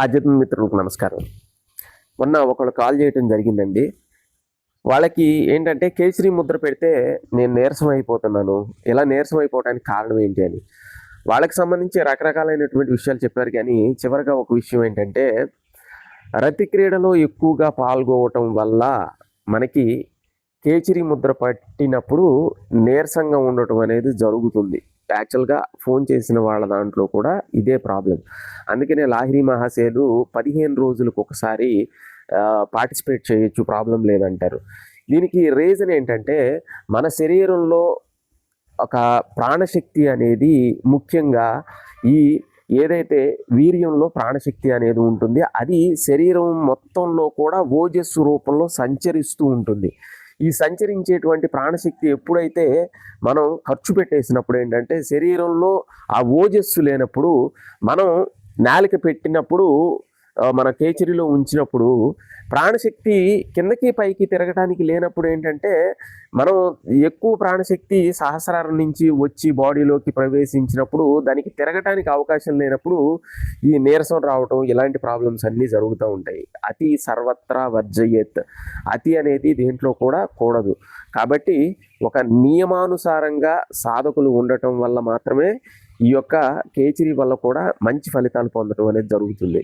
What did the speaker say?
ఆధ్యాత్మిక మిత్రులకు నమస్కారం. మొన్న ఒకళ్ళు కాల్ చేయటం జరిగిందండి. వాళ్ళకి ఏంటంటే కేసరి ముద్ర పెడితే నేను నీరసం అయిపోతున్నాను ఇలా నీరసం అయిపోవడానికి కారణం ఏంటి అని. వాళ్ళకి సంబంధించి రకరకాలైనటువంటి విషయాలు చెప్పారు. కానీ చివరిగా ఒక విషయం ఏంటంటే రతి క్రీడలో ఎక్కువగా పాల్గొవటం వల్ల మనకి కేచిరి ముద్ర పట్టినప్పుడు నీరసంగా ఉండటం అనేది జరుగుతుంది. యాక్చువల్గా ఫోన్ చేసిన వాళ్ళ దాంట్లో కూడా ఇదే ప్రాబ్లం అందుకనే లాహిరి మహాశయులు పదిహేను రోజులకు ఒకసారి పార్టిసిపేట్ చేయొచ్చు ప్రాబ్లం లేదంటారు. దీనికి రీజన్ ఏంటంటే మన శరీరంలో ఒక ప్రాణశక్తి అనేది ముఖ్యంగా ఈ ఏదైతే వీర్యంలో ప్రాణశక్తి అనేది ఉంటుంది అది శరీరం మొత్తంలో కూడా ఓజస్సు రూపంలో సంచరిస్తూ ఉంటుంది. ఈ సంచరించేటువంటి ప్రాణశక్తి ఎప్పుడైతే మనం ఖర్చు పెట్టేసినప్పుడు ఏంటంటే శరీరంలో ఆ ఓజస్సు లేనప్పుడు మనం నాలిక పెట్టినప్పుడు మన కేచరిలో ఉంచినప్పుడు ప్రాణశక్తి కిందకి పైకి తిరగటానికి లేనప్పుడు ఏంటంటే మనం ఎక్కువ ప్రాణశక్తి సహస్రారం నుంచి వచ్చి బాడీలోకి ప్రవేశించినప్పుడు దానికి తిరగటానికి అవకాశం లేనప్పుడు ఈ నీరసం రావటం ఇలాంటి ప్రాబ్లమ్స్ అన్నీ జరుగుతూ ఉంటాయి. అతి సర్వత్రా వర్జయ్యత్ అతి అనేది దేంట్లో కూడా కూడదు. కాబట్టి ఒక నియమానుసారంగా సాధకులు ఉండటం వల్ల మాత్రమే ఈ యొక్క కేచరి వల్ల కూడా మంచి ఫలితాలు పొందడం అనేది జరుగుతుంది.